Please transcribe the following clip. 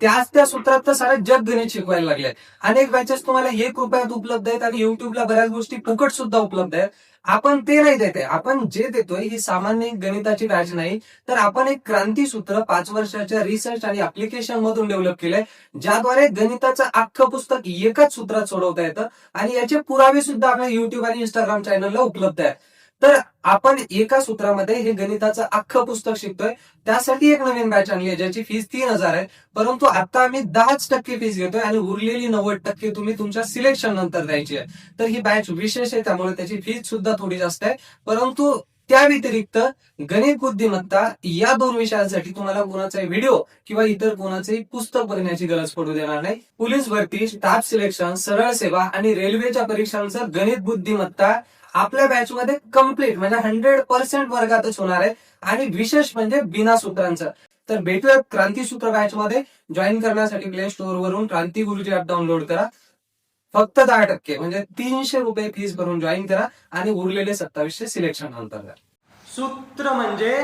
त्याच त्या सूत्रात तर सारं जग गणित शिकवायला लागले अनेक बॅचेस तुम्हाला एक रुपयात उपलब्ध आहेत आणि युट्यूबला बऱ्याच गोष्टी फुकट सुद्धा उपलब्ध आहेत. आपण ते नाही देते आपण जे देतोय ही सामान्य गणिताची बॅच नाही. तर आपण एक क्रांती सूत्र पाच वर्षाच्या रिसर्च आणि अप्लिकेशन मधून डेव्हलप केलंय ज्याद्वारे गणिताचं अख्खं पुस्तक एकाच सूत्रात सोडवता येतं आणि याचे पुरावे सुद्धा आपल्या युट्यूब आणि इंस्टाग्राम चॅनलला उपलब्ध आहे तर आपण एका सूत्रामध्ये हे गणिताचं अख्खं पुस्तक शिकतोय. त्यासाठी एक नवीन बॅच आणली आहे ज्याची फीस तीन हजार आहे. परंतु आता आम्ही दहाच टक्के फीस घेतोय आणि उरलेली नव्वद टक्के तुम्ही तुमच्या सिलेक्शन नंतर द्यायची आहे. तर ही बॅच विशेष आहे त्यामुळे त्याची फीस सुद्धा थोडी जास्त आहे. परंतु त्या व्यतिरिक्त गणित बुद्धिमत्ता या दोन विषयांसाठी तुम्हाला कोणाचाही व्हिडिओ किंवा इतर कोणाचंही पुस्तक बघण्याची गरज पडू देणार नाही. पोलीस भरती स्टाफ सिलेक्शन सरळ सेवा आणि रेल्वेच्या परीक्षांचं गणित बुद्धिमत्ता आपल्या बॅच मध्ये कंप्लीट म्हणजे हंड्रेड पर्सेंट वर्गातच होणार आहे. आणि विशेष म्हणजे बिना सूत्रांचं. तर भेटूया क्रांती सूत्र बॅच मध्ये. जॉईन करण्यासाठी प्ले स्टोअर वरून क्रांती गुरुजी ऍप डाउनलोड करा. फक्त दहा टक्के म्हणजे तीनशे रुपये फीस भरून जॉईन करा आणि उरलेले सत्तावीसशे सिलेक्शन नंतर द्या सूत्र म्हणजे